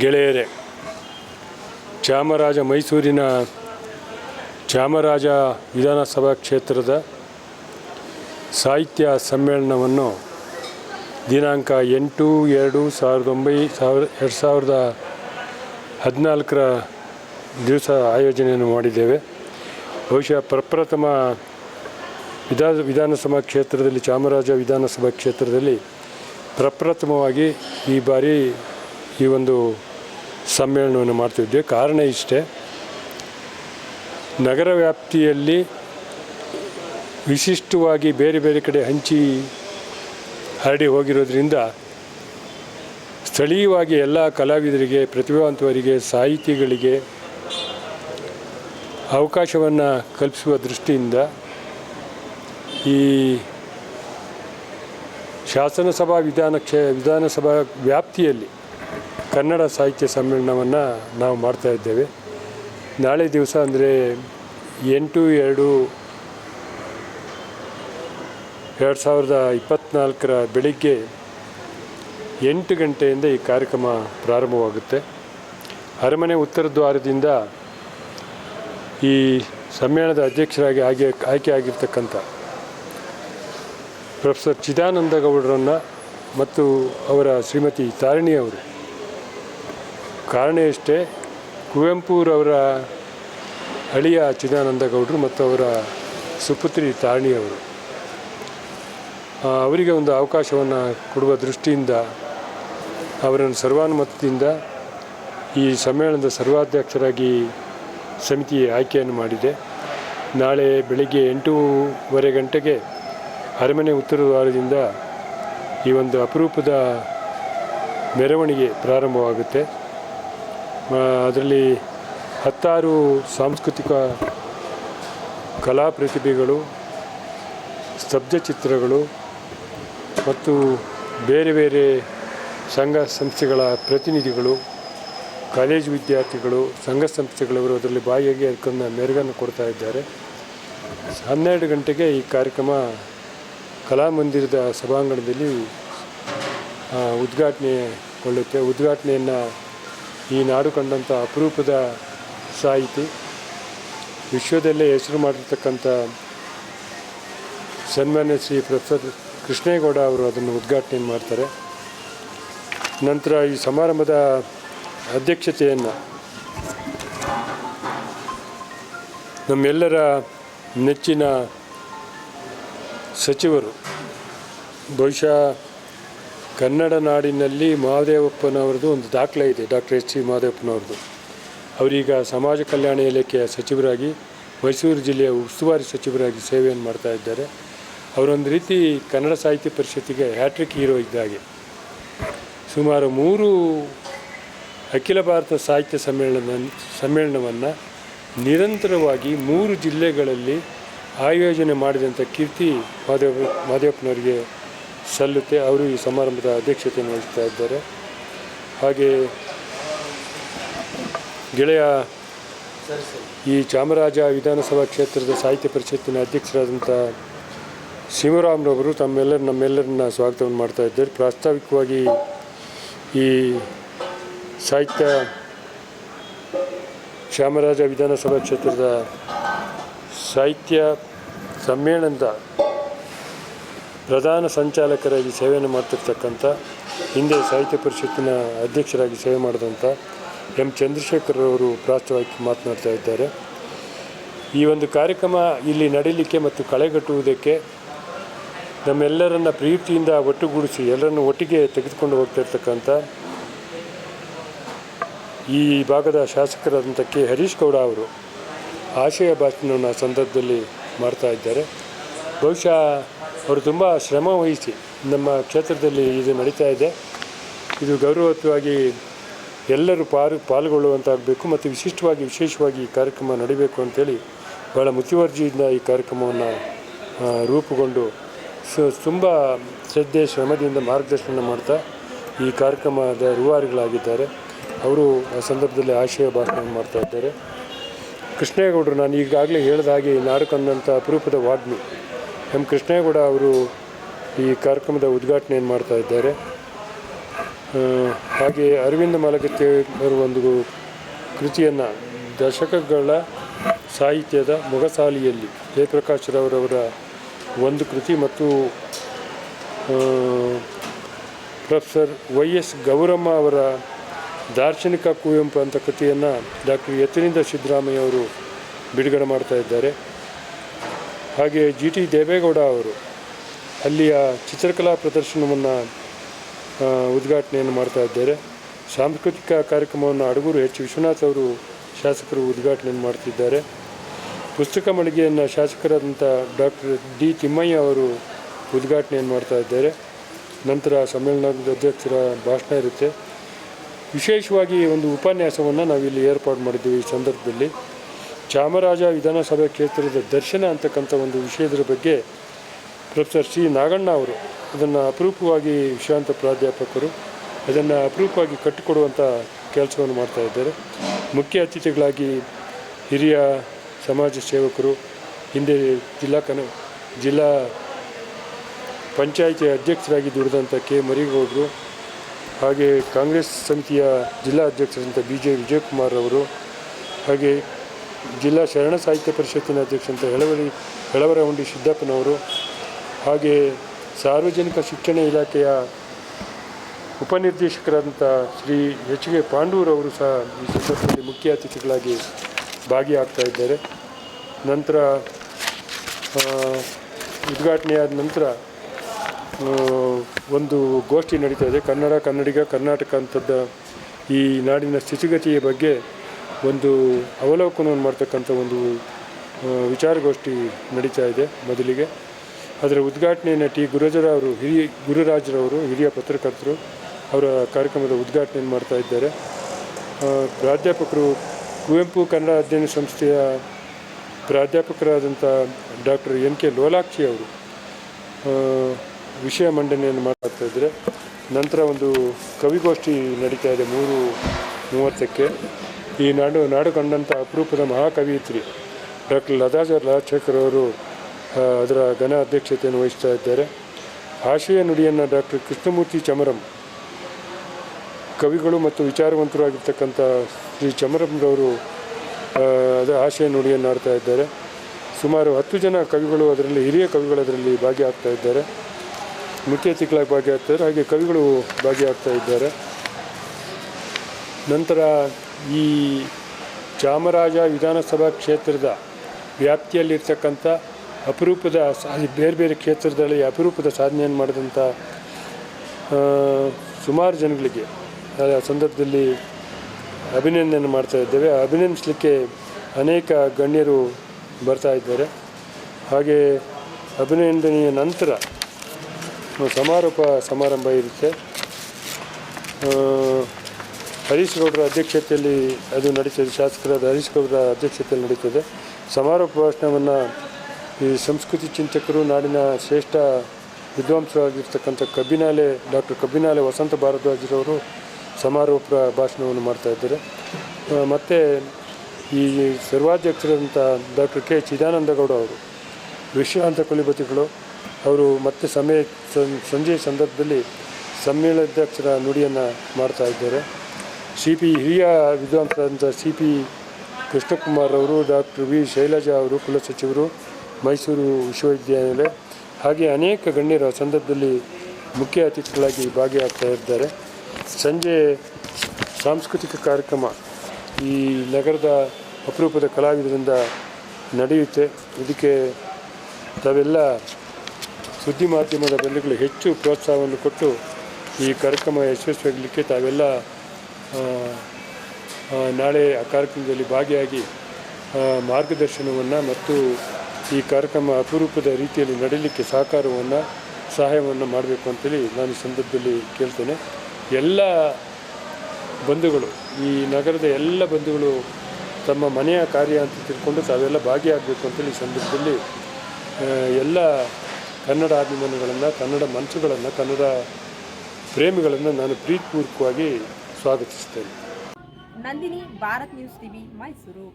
ಗೆಳೆಯರೇ, ಚಾಮರಾಜ ಮೈಸೂರಿನ ಚಾಮರಾಜ ವಿಧಾನಸಭಾ ಕ್ಷೇತ್ರದ ಸಾಹಿತ್ಯ ಸಮ್ಮೇಳನವನ್ನು ದಿನಾಂಕ ಎಂಟು ಎರಡು ಸಾವಿರದ ಒಂಬೈ, ಸಾವಿರ, ಎರಡು ಸಾವಿರದ ಹದಿನಾಲ್ಕರ ದಿವಸ ಆಯೋಜನೆಯನ್ನು ಮಾಡಿದ್ದೇವೆ. ಬಹುಶಃ ಪ್ರಪ್ರಥಮ ವಿಧಾ, ವಿಧಾನಸಭಾ ಕ್ಷೇತ್ರದಲ್ಲಿ, ಚಾಮರಾಜ ವಿಧಾನಸಭಾ ಕ್ಷೇತ್ರದಲ್ಲಿ ಪ್ರಪ್ರಥಮವಾಗಿ ಈ ಬಾರಿ ಈ ಒಂದು ಸಮ್ಮೇಳನವನ್ನು ಮಾಡ್ತಿದ್ದೆ. ಕಾರಣ ಇಷ್ಟೇ, ನಗರ ವ್ಯಾಪ್ತಿಯಲ್ಲಿ ವಿಶಿಷ್ಟವಾಗಿ ಬೇರೆ ಬೇರೆ ಕಡೆ ಹಂಚಿ ಹರಡಿ ಹೋಗಿರೋದ್ರಿಂದ ಸ್ಥಳೀಯವಾಗಿ ಎಲ್ಲ ಕಲಾವಿದರಿಗೆ, ಪ್ರತಿಭಾವಂತವರಿಗೆ, ಸಾಹಿತಿಗಳಿಗೆ ಅವಕಾಶವನ್ನು ಕಲ್ಪಿಸುವ ದೃಷ್ಟಿಯಿಂದ ಈ ಶಾಸನಸಭಾ ವಿಧಾನ ಕ್ಷೇ ವಿಧಾನಸಭಾ ವ್ಯಾಪ್ತಿಯಲ್ಲಿ ಕನ್ನಡ ಸಾಹಿತ್ಯ ಸಮ್ಮೇಳನವನ್ನು ನಾವು ಮಾಡ್ತಾ ಇದ್ದೇವೆ. ನಾಳೆ ದಿವಸ ಅಂದರೆ ಎಂಟು, ಎರಡು ಎರಡು ಸಾವಿರದ ಇಪ್ಪತ್ತ್ನಾಲ್ಕರ ಬೆಳಿಗ್ಗೆ ಎಂಟು ಗಂಟೆಯಿಂದ ಈ ಕಾರ್ಯಕ್ರಮ ಪ್ರಾರಂಭವಾಗುತ್ತೆ. ಅರಮನೆ ಉತ್ತರ ದ್ವಾರದಿಂದ ಈ ಸಮ್ಮೇಳನದ ಅಧ್ಯಕ್ಷರಾಗಿ ಆಗಿ, ಆಯ್ಕೆ ಆಗಿರ್ತಕ್ಕಂಥ ಪ್ರೊಫೆಸರ್ ಚಿದಾನಂದ ಗೌಡರನ್ನು ಮತ್ತು ಅವರ ಶ್ರೀಮತಿ ತಾರಿಣಿ ಅವರು. ಕಾರಣ ಇಷ್ಟೇ. ಕುವೆಂಪುರವರ ಅಳಿಯ ಚಿದಾನಂದ ಗೌಡರು ಮತ್ತು ಅವರ ಸುಪುತ್ರಿ ತಾರಣಿಯವರು ಅವರಿಗೆ ಒಂದು ಅವಕಾಶವನ್ನು ಕೊಡುವ ದೃಷ್ಟಿಯಿಂದ, ಅವರನ್ನು ಸರ್ವಾನುಮತದಿಂದ ಈ ಸಮ್ಮೇಳನದ ಸರ್ವಾಧ್ಯಕ್ಷರಾಗಿ ಸಮಿತಿ ಆಯ್ಕೆಯನ್ನು ಮಾಡಿದೆ. ನಾಳೆ ಬೆಳಿಗ್ಗೆ ಎಂಟೂವರೆ ಗಂಟೆಗೆ ಅರಮನೆ ಉತ್ತರ ದ್ವಾರದಿಂದ ಈ ಒಂದು ಅಪರೂಪದ ಮೆರವಣಿಗೆ ಪ್ರಾರಂಭವಾಗುತ್ತೆ. ಅದರಲ್ಲಿ ಹತ್ತಾರು ಸಾಂಸ್ಕೃತಿಕ ಕಲಾ ಪ್ರತಿಭೆಗಳು ಸ್ತಬ್ಧ ಚಿತ್ರಗಳು ಮತ್ತು ಬೇರೆ ಬೇರೆ ಸಂಘ ಸಂಸ್ಥೆಗಳ ಪ್ರತಿನಿಧಿಗಳು, ಕಾಲೇಜು ವಿದ್ಯಾರ್ಥಿಗಳು, ಸಂಘ ಸಂಸ್ಥೆಗಳವರು ಅದರಲ್ಲಿ ಭಾಗಿಯಾಗಿ ಅದಕ್ಕೊಂದು ಮೆರುಗನ್ನು ಕೊಡ್ತಾ ಇದ್ದಾರೆ. ಹನ್ನೆರಡು ಗಂಟೆಗೆ ಈ ಕಾರ್ಯಕ್ರಮ ಕಲಾಮಂದಿರದ ಸಭಾಂಗಣದಲ್ಲಿ ಉದ್ಘಾಟನೆಗೊಳ್ಳುತ್ತೆ ಉದ್ಘಾಟನೆಯನ್ನು ಈ ನಾಡು ಕಂಡಂಥ ಅಪರೂಪದ ಸಾಹಿತಿ, ವಿಶ್ವದಲ್ಲೇ ಹೆಸರು ಮಾಡಿರ್ತಕ್ಕಂಥ ಸನ್ಮಾನ್ಯ ಶ್ರೀ ಪ್ರೊಫೆಸರ್ ಕೃಷ್ಣೇಗೌಡ ಅವರು ಅದನ್ನು ಉದ್ಘಾಟನೆ ಮಾಡ್ತಾರೆ. ನಂತರ ಈ ಸಮಾರಂಭದ ಅಧ್ಯಕ್ಷತೆಯನ್ನು ನಮ್ಮೆಲ್ಲರ ನೆಚ್ಚಿನ ಸಚಿವರು, ಬಹುಶಃ ಕನ್ನಡ ನಾಡಿನಲ್ಲಿ ಮಹಾದೇವಪ್ಪನವ್ರದ್ದು ಒಂದು ದಾಖಲೆ ಇದೆ, ಡಾಕ್ಟರ್ ಎಚ್ ಸಿ ಮಹಾದೇವಪ್ಪನವ್ರದ್ದು ಅವರೀಗ ಸಮಾಜ ಕಲ್ಯಾಣ ಇಲಾಖೆಯ ಸಚಿವರಾಗಿ, ಮೈಸೂರು ಜಿಲ್ಲೆಯ ಉಸ್ತುವಾರಿ ಸಚಿವರಾಗಿ ಸೇವೆಯನ್ನು ಮಾಡ್ತಾ ಇದ್ದಾರೆ. ಅವರೊಂದು ರೀತಿ ಕನ್ನಡ ಸಾಹಿತ್ಯ ಪರಿಷತ್ತಿಗೆ ಹ್ಯಾಟ್ರಿಕ್ ಹೀರೋ ಇದ್ದಾಗೆ ಸುಮಾರು ಮೂರು ಅಖಿಲ ಭಾರತ ಸಾಹಿತ್ಯ ಸಮ್ಮೇಳನ, ಸಮ್ಮೇಳನವನ್ನು ನಿರಂತರವಾಗಿ ಮೂರು ಜಿಲ್ಲೆಗಳಲ್ಲಿ ಆಯೋಜನೆ ಮಾಡಿದಂಥ ಕೀರ್ತಿ ಮಾದೇವ ಮಾದೇವಪ್ಪನವರಿಗೆ ಸಲ್ಲುತ್ತೆ. ಅವರು ಈ ಸಮಾರಂಭದ ಅಧ್ಯಕ್ಷತೆಯನ್ನು ವಹಿಸ್ತಾ ಇದ್ದಾರೆ. ಹಾಗೆ ಗೆಳೆಯ ಈ ಚಾಮರಾಜ ವಿಧಾನಸಭಾ ಕ್ಷೇತ್ರದ ಸಾಹಿತ್ಯ ಪರಿಷತ್ತಿನ ಅಧ್ಯಕ್ಷರಾದಂಥ ಶಿವರಾಮ್ರವರು ತಮ್ಮೆಲ್ಲರ ನಮ್ಮೆಲ್ಲರನ್ನ ಸ್ವಾಗತವನ್ನು ಮಾಡ್ತಾ ಇದ್ದಾರೆ. ಪ್ರಾಸ್ತಾವಿಕವಾಗಿ ಈ ಸಾಹಿತ್ಯ ಚಾಮರಾಜ ವಿಧಾನಸಭಾ ಕ್ಷೇತ್ರದ ಸಾಹಿತ್ಯ ಸಮ್ಮೇಳನದ ಪ್ರಧಾನ ಸಂಚಾಲಕರಾಗಿ ಸೇವೆಯನ್ನು ಮಾಡ್ತಿರ್ತಕ್ಕಂಥ ಹಿಂದೆ ಸಾಹಿತ್ಯ ಪರಿಷತ್ತಿನ ಅಧ್ಯಕ್ಷರಾಗಿ ಸೇವೆ ಮಾಡಿದಂಥ ಎಂ. ಚಂದ್ರಶೇಖರ್ ಅವರು ಪ್ರಾಸ್ತಾವಿಕ ಮಾತನಾಡ್ತಾ ಇದ್ದಾರೆ. ಈ ಒಂದು ಕಾರ್ಯಕ್ರಮ ಇಲ್ಲಿ ನಡೀಲಿಕ್ಕೆ ಮತ್ತು ಕಳೆಗಟ್ಟುವುದಕ್ಕೆ ನಮ್ಮೆಲ್ಲರನ್ನ ಪ್ರೀತಿಯಿಂದ ಒಟ್ಟುಗೂಡಿಸಿ ಎಲ್ಲರನ್ನು ಒಟ್ಟಿಗೆ ತೆಗೆದುಕೊಂಡು ಹೋಗ್ತಾ ಇರ್ತಕ್ಕಂಥ ಈ ಭಾಗದ ಶಾಸಕರಾದಂಥ ಕೆ. ಹರೀಶ್ ಗೌಡ ಅವರು ಆಶಯ ಭಾಷಣವನ್ನು ಸಂದರ್ಭದಲ್ಲಿ ಮಾಡ್ತಾ ಇದ್ದಾರೆ. ಬಹುಶಃ ಅವರು ತುಂಬ ಶ್ರಮ ವಹಿಸಿ ನಮ್ಮ ಕ್ಷೇತ್ರದಲ್ಲಿ ಇದು ನಡೀತಾ ಇದೆ. ಇದು ಗೌರವಯುತವಾಗಿ ಎಲ್ಲರೂ ಪಾರು, ಪಾಲ್ಗೊಳ್ಳುವಂತಾಗಬೇಕು ಮತ್ತು ವಿಶಿಷ್ಟವಾಗಿ, ವಿಶೇಷವಾಗಿ ಈ ಕಾರ್ಯಕ್ರಮ ನಡಿಬೇಕು ಅಂತೇಳಿ ಭಾಳ ಮುತುವರ್ಜಿಯಿಂದ ಈ ಕಾರ್ಯಕ್ರಮವನ್ನು ರೂಪುಗೊಂಡು ಸೊ, ತುಂಬ ಶ್ರದ್ಧೆ, ಶ್ರಮದಿಂದ ಮಾರ್ಗದರ್ಶನ ಮಾಡ್ತಾ ಈ ಕಾರ್ಯಕ್ರಮದ ರೂವಾರಿಗಳಾಗಿದ್ದಾರೆ. ಅವರು ಆ ಸಂದರ್ಭದಲ್ಲಿ ಆಶಯ ಭಾಷಣ ಮಾಡ್ತಾ ಇದ್ದಾರೆ. ಕೃಷ್ಣೇಗೌಡರು ನಾನು ಈಗಾಗಲೇ ಹೇಳಿದ ಹಾಗೆ ನಾಡು ಕಂಡಂಥ ಅಪರೂಪದ ವಾಗ್ಮಿ. ಎಂ ಕೃಷ್ಣೇಗೌಡ ಅವರು ಈ ಕಾರ್ಯಕ್ರಮದ ಉದ್ಘಾಟನೆಯನ್ನು ಮಾಡ್ತಾ ಇದ್ದಾರೆ? ಹಾಗೆ ಅರವಿಂದ ಮಾಲಗತ್ತಿ ಅವರು ಒಂದು ಕೃತಿಯನ್ನು ದಶಕಗಳ ಸಾಹಿತ್ಯದ ಮೊಗಸಾಲಿಯಲ್ಲಿ ಜಯಪ್ರಕಾಶ್ ರವರವರ ಒಂದು ಕೃತಿ ಮತ್ತು ಪ್ರೊಫೆಸರ್ ವೈ ಎಸ್ ಗೌರಮ್ಮ ಅವರ ದಾರ್ಶನಿಕ ಕುವೆಂಪು ಅಂತ ಕೃತಿಯನ್ನು ಡಾಕ್ಟರ್ ಯತಿನಿಂದ ಸಿದ್ದರಾಮಯ್ಯ ಅವರು ಬಿಡುಗಡೆ ಮಾಡ್ತಾ ಇದ್ದಾರೆ. ಹಾಗೆ ಜಿ ಟಿ ದೇವೇಗೌಡ ಅವರು ಅಲ್ಲಿಯ ಚಿತ್ರಕಲಾ ಪ್ರದರ್ಶನವನ್ನು ಉದ್ಘಾಟನೆಯನ್ನು ಮಾಡ್ತಾ ಇದ್ದಾರೆ. ಸಾಂಸ್ಕೃತಿಕ ಕಾರ್ಯಕ್ರಮವನ್ನು ಅಡಗೂರು ಎಚ್ ವಿಶ್ವನಾಥ್ ಅವರು ಶಾಸಕರು ಉದ್ಘಾಟನೆಯನ್ನು ಮಾಡ್ತಿದ್ದಾರೆ. ಪುಸ್ತಕ ಮಳಿಗೆಯನ್ನು ಶಾಸಕರಾದಂಥ ಡಾಕ್ಟರ್ ಡಿ ತಿಮ್ಮಯ್ಯ ಅವರು ಉದ್ಘಾಟನೆಯನ್ನು ಮಾಡ್ತಾ ಇದ್ದಾರೆ. ನಂತರ ಸಮ್ಮೇಳನದ ಅಧ್ಯಕ್ಷರ ಭಾಷಣ ಇರುತ್ತೆ. ವಿಶೇಷವಾಗಿ ಒಂದು ಉಪನ್ಯಾಸವನ್ನು ನಾವಿಲ್ಲಿ ಏರ್ಪಾಡು ಮಾಡಿದ್ದೀವಿ ಈ ಸಂದರ್ಭದಲ್ಲಿ. ಚಾಮರಾಜ ವಿಧಾನಸಭಾ ಕ್ಷೇತ್ರದ ದರ್ಶನ ಅಂತಕ್ಕಂಥ ಒಂದು ವಿಷಯದ ಬಗ್ಗೆ ಪ್ರೊಫೆಸರ್ ಸಿ ನಾಗಣ್ಣ ಅವರು ಅದನ್ನು ಅಪರೂಪವಾಗಿ ವಿಶ್ರಾಂತ ಪ್ರಾಧ್ಯಾಪಕರು ಅದನ್ನು ಅಪರೂಪವಾಗಿ ಕಟ್ಟಿಕೊಡುವಂಥ ಕೆಲಸವನ್ನು ಮಾಡ್ತಾ ಇದ್ದಾರೆ. ಮುಖ್ಯ ಅತಿಥಿಗಳಾಗಿ ಹಿರಿಯ ಸಮಾಜ ಸೇವಕರು, ಹಿಂದೆ ಜಿಲ್ಲಾ ಕನ, ಜಿಲ್ಲಾ ಪಂಚಾಯಿತಿ ಅಧ್ಯಕ್ಷರಾಗಿ ದುಡಿದಂಥ ಕೆ ಮರಿಗೌಡರು, ಹಾಗೆ ಕಾಂಗ್ರೆಸ್ ಸಮಿತಿಯ ಜಿಲ್ಲಾ ಅಧ್ಯಕ್ಷರಂಥ ಬಿ ಜೆ ವಿಜಯಕುಮಾರ್ ಅವರು, ಹಾಗೆ ಜಿಲ್ಲಾ ಶರಣ ಸಾಹಿತ್ಯ ಪರಿಷತ್ತಿನ ಅಧ್ಯಕ್ಷರಂತ ಹೆಳವರಿ ಹೆಳವರಹುಂಡಿ ಸಿದ್ದಪ್ಪನವರು ಹಾಗೆಯೇ ಸಾರ್ವಜನಿಕ ಶಿಕ್ಷಣ ಇಲಾಖೆಯ ಉಪನಿರ್ದೇಶಕರಾದಂಥ ಶ್ರೀ ಎಚ್ ಕೆ ಪಾಂಡೂರವರು ಸಹ ಈ ಸಂದರ್ಭದಲ್ಲಿ ಮುಖ್ಯ ಅತಿಥಿಗಳಾಗಿ ಭಾಗಿಯಾಗ್ತಾ ಇದ್ದಾರೆ. ನಂತರ ಉದ್ಘಾಟನೆಯಾದ ನಂತರ ಒಂದು ಗೋಷ್ಠಿ ನಡೀತಾ ಇದೆ. ಕನ್ನಡ, ಕನ್ನಡಿಗ, ಕರ್ನಾಟಕ ಅಂತದ್ದ ಈ ನಾಡಿನ ಸ್ಥಿತಿಗತಿಯ ಬಗ್ಗೆ ಒಂದು ಅವಲೋಕನವನ್ನು ಮಾಡ್ತಕ್ಕಂಥ ಒಂದು ವಿಚಾರಗೋಷ್ಠಿ ನಡೀತಾ ಇದೆ ಮೊದಲಿಗೆ. ಅದರ ಉದ್ಘಾಟನೆಯನ್ನು ಟಿ. ಅವರು, ಹಿರಿಯ ಗುರುರಾಜರವರು, ಹಿರಿಯ ಪತ್ರಕರ್ತರು ಅವರ ಕಾರ್ಯಕ್ರಮದ ಉದ್ಘಾಟನೆಯನ್ನು ಮಾಡ್ತಾ ಇದ್ದಾರೆ. ಪ್ರಾಧ್ಯಾಪಕರು ಕುವೆಂಪು ಕನ್ನಡ ಅಧ್ಯಯನ ಸಂಸ್ಥೆಯ ಪ್ರಾಧ್ಯಾಪಕರಾದಂಥ ಡಾಕ್ಟರ್ ಎನ್ ಕೆ ಲೋಲಾಕ್ಷಿ ಅವರು ವಿಷಯ ಮಂಡನೆಯನ್ನು ಮಾಡ್ತಾ ಇದ್ದಾರೆ. ನಂತರ ಒಂದು ಕವಿಗೋಷ್ಠಿ ನಡೀತಾ ಇದೆ ಮೂರು ಮೂವತ್ತಕ್ಕೆ. ಈ ನಾಡು ನಾಡು ಕಂಡಂಥ ಅಪರೂಪದ ಮಹಾಕವಿಯಿತ್ರಿ. ಡಾಕ್ಟರ್ ಲತಾಜ ರಾಜಶೇಖರ್ ಅವರು ಅದರ ಘನ ಅಧ್ಯಕ್ಷತೆಯನ್ನು ವಹಿಸ್ತಾ ಇದ್ದಾರೆ. ಆಶಯ ನುಡಿಯನ್ನು ಡಾಕ್ಟರ್ ಕೃಷ್ಣಮೂರ್ತಿ ಚಮರಂ, ಕವಿಗಳು ಮತ್ತು ವಿಚಾರವಂತರು ಆಗಿರ್ತಕ್ಕಂಥ ಶ್ರೀ ಚಮರಂರವರು ಅದರ ಅದೇ ಆಶಯ ನುಡಿಯನ್ನು ಆಡ್ತಾ ಇದ್ದಾರೆ. ಸುಮಾರು ಹತ್ತು ಜನ ಕವಿಗಳು ಅದರಲ್ಲಿ, ಹಿರಿಯ ಕವಿಗಳು ಅದರಲ್ಲಿ ಭಾಗಿಯಾಗ್ತಾ ಇದ್ದಾರೆ. ಮುಖ್ಯ ಅತಿಥಿಗಳಾಗಿ ಭಾಗಿಯಾಗ್ತಾರೆ ಹಾಗೆ ಕವಿಗಳು ಭಾಗಿಯಾಗ್ತಾ ಇದ್ದಾರೆ. ನಂತರ ಈ ಚಾಮರಾಜ ವಿಧಾನಸಭಾ ಕ್ಷೇತ್ರದ ವ್ಯಾಪ್ತಿಯಲ್ಲಿರ್ತಕ್ಕಂಥ ಅಪರೂಪದ ಸಾ ಬೇರೆ ಬೇರೆ ಕ್ಷೇತ್ರದಲ್ಲಿ ಅಪರೂಪದ ಸಾಧನೆಯನ್ನು ಮಾಡಿದಂಥ ಸುಮಾರು ಜನಗಳಿಗೆ ಆ ಸಂದರ್ಭದಲ್ಲಿ ಅಭಿನಂದನೆ ಮಾಡ್ತಾ ಇದ್ದೇವೆ. ಅಭಿನಂದಿಸಲಿಕ್ಕೆ ಅನೇಕ ಗಣ್ಯರು ಬರ್ತಾ ಇದ್ದಾರೆ. ಹಾಗೆ ಅಭಿನಂದನೆಯ ನಂತರ ಸಮಾರೋಪ ಸಮಾರಂಭ ಇರುತ್ತೆ. ಹರೀಶ್ ಗೌಡರ ಅಧ್ಯಕ್ಷತೆಯಲ್ಲಿ ಅದು ನಡೀತದೆ ಶಾಸಕರಾದ ಹರೀಶ್ ಗೌಡರ ಅಧ್ಯಕ್ಷತೆಯಲ್ಲಿ ನಡೀತದೆ. ಸಮಾರೋಪ ಭಾಷಣವನ್ನು ಈ ಸಂಸ್ಕೃತಿ ಚಿಂತಕರು ನಾಡಿನ ಶ್ರೇಷ್ಠ ವಿದ್ವಾಂಸರಾಗಿರ್ತಕ್ಕಂಥ ಕಬ್ಬಿನಾಲೆ ಡಾಕ್ಟರ್ ಕಬ್ಬಿನಾಲೆ ವಸಂತ ಭಾರದ್ವಾಜರವರು ಸಮಾರೋಪ ಭಾಷಣವನ್ನು ಮಾಡ್ತಾ ಇದ್ದಾರೆ. ಮತ್ತು ಈ ಸರ್ವಾಧ್ಯಕ್ಷರಾದಂಥ ಡಾಕ್ಟರ್ ಕೆ ಚಿದಾನಂದಗೌಡ ಅವರು ವಿಶ್ರಾಂತ ಕುಲಿಪತಿಗಳು, ಅವರು ಮತ್ತೆ ಸಮಯ, ಸಂಜೆ ಸಂದರ್ಭದಲ್ಲಿ ಸಮ್ಮೇಳನಾಧ್ಯಕ್ಷರ ನುಡಿಯನ್ನು ಮಾಡ್ತಾ ಇದ್ದಾರೆ. ಸಿ ಪಿ ಹಿರಿಯ ವಿದ್ವಾಂಸರಾದಂಥ ಸಿ ಪಿ ಕೃಷ್ಣಕುಮಾರ್ ಅವರು, ಡಾಕ್ಟರ್ ವಿ. ಶೈಲಜಾ ಅವರು ಕುಲಸಚಿವರು ಮೈಸೂರು ವಿಶ್ವವಿದ್ಯಾನಿಲಯ ಹಾಗೆ ಅನೇಕ ಗಣ್ಯರ ಸಂದರ್ಭದಲ್ಲಿ ಮುಖ್ಯ ಅತಿಥಿಗಳಾಗಿ ಭಾಗಿಯಾಗ್ತಾ ಇದ್ದಾರೆ. ಸಂಜೆ ಸಾಂಸ್ಕೃತಿಕ ಕಾರ್ಯಕ್ರಮ ಈ ನಗರದ ಅಪರೂಪದ ಕಲಾವಿದರಿಂದ ನಡೆಯುತ್ತೆ. ಇದಕ್ಕೆ ತಾವೆಲ್ಲ ಸುದ್ದಿ ಮಾಧ್ಯಮದ ಬೆಲೆಗಳು ಹೆಚ್ಚು ಪ್ರೋತ್ಸಾಹವನ್ನು ಕೊಟ್ಟು ಈ ಕಾರ್ಯಕ್ರಮ ಯಶಸ್ವಿಯಾಗಲಿಕ್ಕೆ ತಾವೆಲ್ಲ ನಾಳೆ ಆ ಕಾರ್ಯಕ್ರಮದಲ್ಲಿ ಭಾಗಿಯಾಗಿ ಮಾರ್ಗದರ್ಶನವನ್ನು ಮತ್ತು ಈ ಕಾರ್ಯಕ್ರಮ ಅಪರೂಪದ ರೀತಿಯಲ್ಲಿ ನಡೀಲಿಕ್ಕೆ ಸಹಕಾರವನ್ನು, ಸಹಾಯವನ್ನು ಮಾಡಬೇಕು ಅಂತೇಳಿ ನಾನು ಈ ಸಂದರ್ಭದಲ್ಲಿ ಕೇಳ್ತೇನೆ. ಎಲ್ಲ ಬಂಧುಗಳು, ಈ ನಗರದ ಎಲ್ಲ ಬಂಧುಗಳು ತಮ್ಮ ಮನೆಯ ಕಾರ್ಯ ಅಂತ ತಿಳ್ಕೊಂಡು ತಾವೆಲ್ಲ ಭಾಗಿಯಾಗಬೇಕು ಅಂತೇಳಿ ಈ ಸಂದರ್ಭದಲ್ಲಿ ಎಲ್ಲ ಕನ್ನಡ ಅಭಿಮಾನಿಗಳನ್ನು, ಕನ್ನಡ ಮನಸ್ಸುಗಳನ್ನು, ಕನ್ನಡ ಪ್ರೇಮಿಗಳನ್ನು ನಾನು ಪ್ರೀತಿಪೂರ್ವಕವಾಗಿ ಸ್ವಾಗತಿಸ್ತೇನೆ ನಂದಿನಿ ಭಾರತ್ ನ್ಯೂಸ್ ಟಿವಿ ಮೈಸೂರು